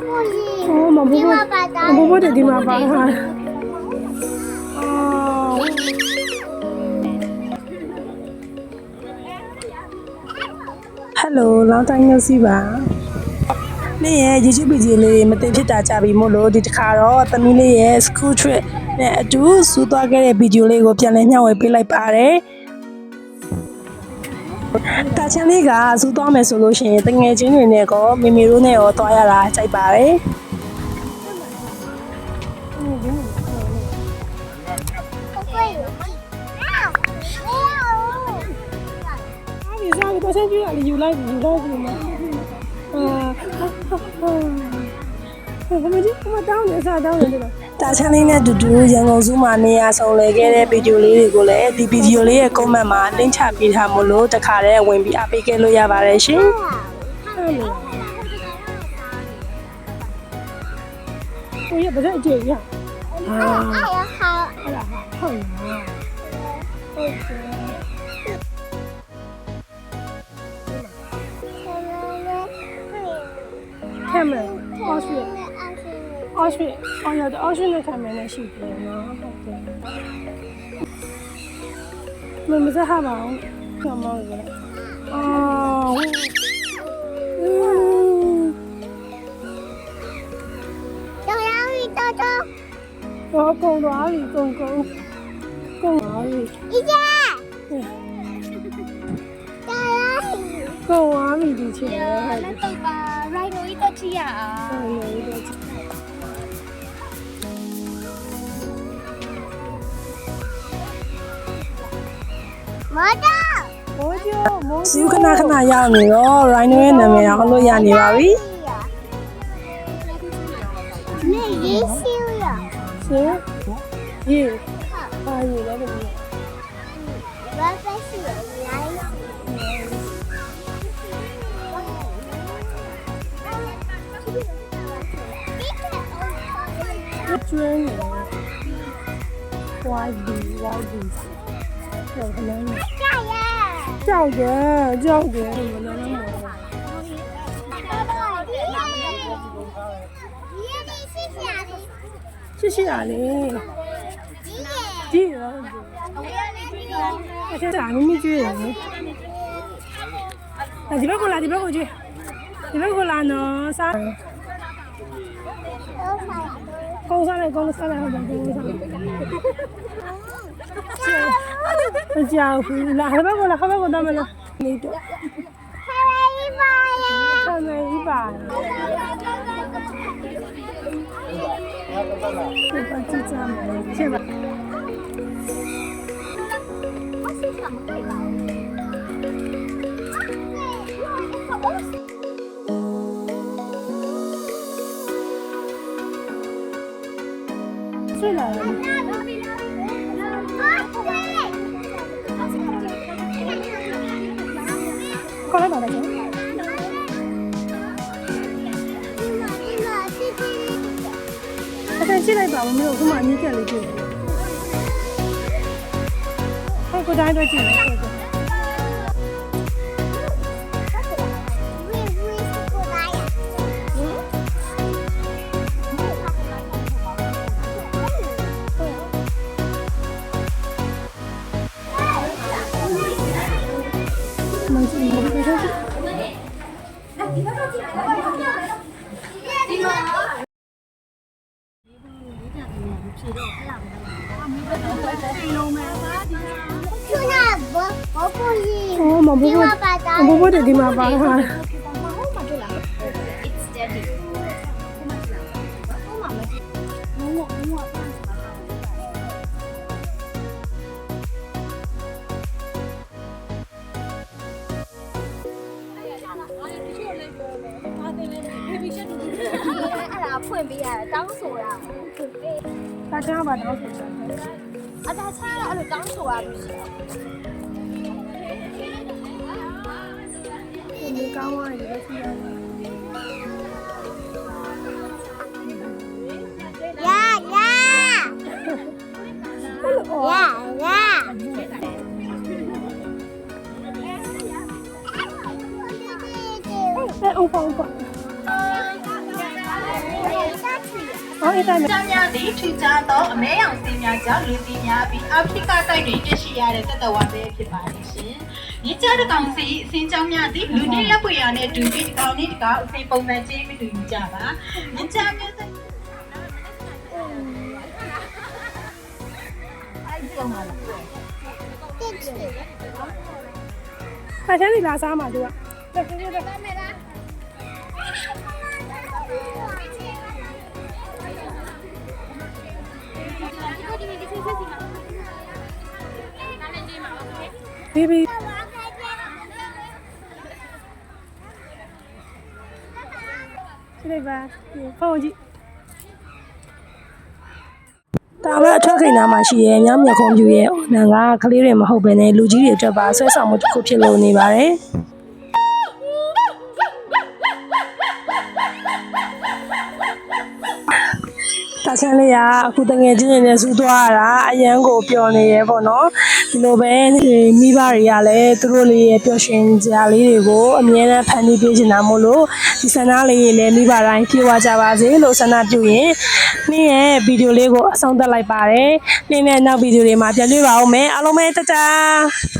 โอ้หมอบูบูหมอบูบูเดี๋ยวดีมาบ้างค่ะဟယ်လိုလောင်းတိုင်းမျိုးစီပါနေ့ရဲ့ YouTube ကြီးလေးမတင်ဖြစ်တာကြပြီမို့လို့ဒီတစ်ခါတော့သမီးလေးရဲ့ school trip နဲ့အတူစူးသွားခဲ့တဲ့ဗီဒီယိုလေးကိုပြန်လည်မျှဝေပေးလိုက်ပါတယ်။ တာချန်လေးကစူးသွားမယ်ဆိုလို့ရှိရင်တငယ်ချင်းတွေနဲ့ကောမေမေတို့နဲ့ရောသွားရတာကြိုက်ပါတယ် 不会有。啊，没有。 ဒီစားကတော့ဆက်ကြည့်ရလေယူလိုက်ယူလိုက်ပြီမအာဟိုမကြီးကမ တာချမ်းလေးနဲ့တူတူရန်ကုန်စုမှာနေရာဆောင်လည်ခဲ့တဲ့ဗီဒီယိုလေးတွေကိုလည်းဒီဗီဒီယိုလေးရဲ့ comment မှာ link ချပေးထားမလို့တခါတည်းဝင်ပြီးအပေးခဲ့လို့ရပါတယ်ရှင်။ကိုရဘယ်လိုအကျေရ။အာအာဟာဟုတ်လားဟုတ်လား။ဟုတ်ကဲ့။ကင်မရာအော်စတြေးလျ 的奥运的看门的视频呢，妹妹在哈吧？干嘛去了？哦，嗯，小杨鱼豆豆，我公哪里公公，公哪里？一姐，嗯， Mojo. Mojo. Mojo. သူခဏခဏရောက်နေတော့ Rhino ရဲ့နာမည်တော့လို့ရနေပါပြီ။နေရေးရှိရ။ရှိ။ဒီအာယူလည်းမလို့။ဘာပဲရှိရလိုက်။ကျွန်းရယ် why do why do ကြောက်တယ်ကြောက်တယ်ကြောက်တယ်ဘယ်လိုလဲရှိရှိရလေကြည့်ရောအဲ့ဒါအမိမိကြည့်ရမယ်ဒီဘက်ကလာဒီဘက်ကကြည့်ဒီဘက်ကလာနော်စား ကုန်းစားလိုက်ကုန်းစားလိုက်ဟုတ်တယ်ကုန်းစားလိုက်ကြောက်ဘူးလားဟဘကလားဟဘကတမလားနေတော့ဟမေးပါဟမေးပါဒီပါကြည့်ကြမယ်ချစ်ပါ ဆွေးလာတယ်ခေါ်လိုက်ပါလားရှင်အဆင်ကြည့်လိုက်ပါမလို့ခုမှအနည်းကလေးကြည့်တယ်ဟိုကိုတိုင်းတော့ကြည့် 哦，မဘိုးဘိုးမဘိုးဘိုးတဒီမှာပါဟာ ဖွင့်ပေးရတယ်တောင်းဆိုတာတာချာပါတော့ဆိုတယ်အတားချားတော့အဲ့လိုတောင်းဆိုရလို့ရှိတယ်ဒီကောင်းသွားတယ်ကြည့်ရတယ် ဟောအေးတိုင်းကျမ်းများသည့်ထူးခြားသောအမဲရောင်စင်းများကြောင့်လူသိများပြီးအာဖရိကတိုက်တွင်တွေ့ရှိရတဲ့တသက်ဝါပဲဖြစ်ပါလိမ့်ရှင်။မြစ်ကြားတစ်ကောင်စီအစင်းကြောင်းများသည့်လူနှင့်လက်ပွေရနဲ့ဒူပြီးတစ်ကောင်နဲ့တစ်ကောင်အစင်းပုံမှန်ချင်းမတူညီကြပါ။မြစ်ကြားမျိုးစိခါချမ်းနေလာစားမှာသူကတက်ပြည့်တက် ဘေဘီဒီလေးပါဖုန်းကြည့်တာဝရအထွက်ခိန်နာမှာရှိရဲမြောင်းမြခုံးပြူရဲ့အနံကကလေးတွေမဟုတ်ဘဲနဲ့လူကြီးတွေအတွက်ပါဆွဲဆောင်မှုတစ်ခုဖြစ်လို့နေပါတယ် တာချန်လေးကအခုတငယ်ချင်းတွေနဲ့စူးသွားရတာအရန်ကိုပျော်နေရဲပေါ့နော်ဒီလိုပဲမိဘတွေကလည်းသူတို့လေးရဲ့ပျော်ရွှင်စရာလေးတွေကိုအမြဲတမ်းဖန်တီးပေးနေတာမို့လို့ဒီဆန္ဒလေးတွေလည်းမိဘတိုင်းပြေဝကြပါစေလို့ဆန္ဒပြုရင်နှင်းရဲ့ဗီဒီယိုလေးကိုအဆုံးသတ်လိုက်ပါတယ်နှင်းရဲ့နောက်ဗီဒီယိုတွေမှာပြန်တွေ့ပါဦးမယ်အားလုံးပဲတတား